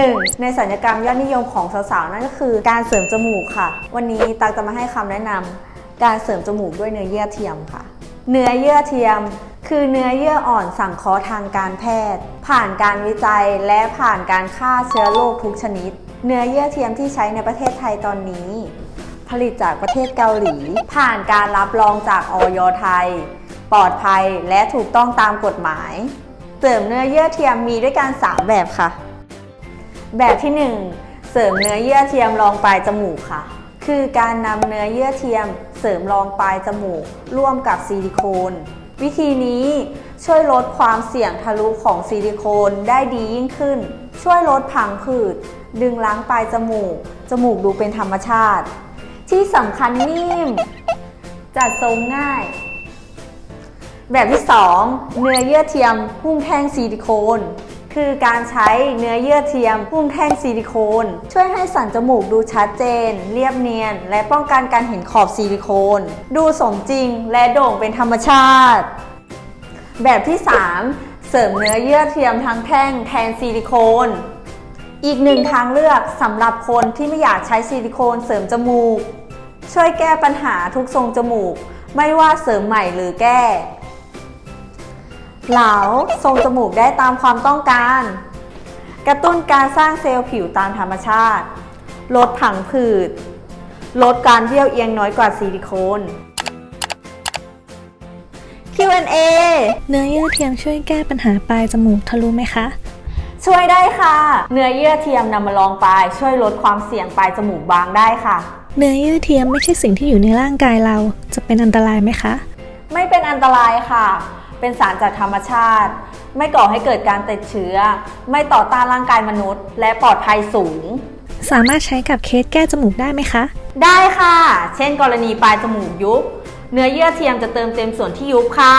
1. ในสัญญกรรมยอดนิยมของสาวๆ นั่นก็คือการเสริมจมูกค่ะ วันนี้ตักจะมาให้คำแนะนำการเสริมจมูกด้วยเนื้อเยื่อเทียมค่ะ เนื้อเยื่อเทียม คือเนื้อเยื่ออ่อนสังเคราะห์ทางการแพทย์ ผ่านการวิจัยและผ่านการฆ่าเชื้อโรคทุกชนิด เนื้อเยื่อเทียมที่ใช้ในประเทศไทยตอนนี้ ผลิตจากประเทศเกาหลี ผ่านการรับรองจากออยไทย ปลอดภัยและถูกต้องตามกฎหมาย เสริมเนื้อเยื่อเทียมมีด้วยกัน3แบบค่ะ แบบที่ 1 เสริมเนื้อเยื่อเทียมรองปลายจมูกค่ะ คือการนำเนื้อเยื่อเทียม เสริมรองปลายจมูก ร่วมกับซิลิโคน วิธีนี้ช่วยลดความเสี่ยงทะลุของซิลิโคนได้ดียิ่งขึ้น ช่วยลดผังผืด ดึงล้างปลายจมูก จมูกดูเป็นธรรมชาติ ที่สำคัญนิ่ม จัดทรงง่าย แบบที่ 2 เนื้อเยื่อเทียมพุ่งแท่งซิลิโคน คือการใช้เนื้อเยื่อเทียมพุ่งแท่งซิลิโคน ช่วยให้สันจมูกดูชัดเจน เรียบเนียน และป้องกันการเห็นขอบซิลิโคน ดูสมจริงและโด่งเป็นธรรมชาติ แบบที่ 3 เสริมเนื้อเยื่อเทียมทั้งแท่งแทนซิลิโคนอีกหนึ่งทางเลือกสำหรับคนที่ไม่อยากใช้ซิลิโคนเสริมจมูก ช่วยแก้ปัญหาทุกทรงจมูก ไม่ว่าเสริมใหม่หรือแก้ เหลาทรงจมูกได้ตามความต้องการ กระตุ้นการสร้างเซลล์ผิวตามธรรมชาติ ลดผังผืด ลดการเบี้ยวเอียงน้อยกว่าซิลิโคน Q&A เนื้อเยื่อเทียมช่วยแก้ปัญหาปลายจมูกทะลุไหมคะ ช่วยได้ค่ะ เนื้อเยื่อเทียมนำมาลองปลายช่วยลดความเสี่ยงปลายจมูกบางได้ค่ะ เนื้อเยื่อเทียมไม่ใช่สิ่งที่อยู่ในร่างกายเราจะเป็นอันตรายไหมคะ ไม่เป็นอันตรายค่ะ เป็นสารจากธรรมชาติ ไม่ก่อให้เกิดการติดเชื้อ ไม่ต่อต้านร่างกายมนุษย์ และปลอดภัยสูง สามารถใช้กับเคสแก้จมูกได้ไหมคะ ได้ค่ะ เช่น กรณีปลายจมูกยุบ เนื้อเยื่อเทียมจะเติมเต็มส่วนที่ยุบค่ะ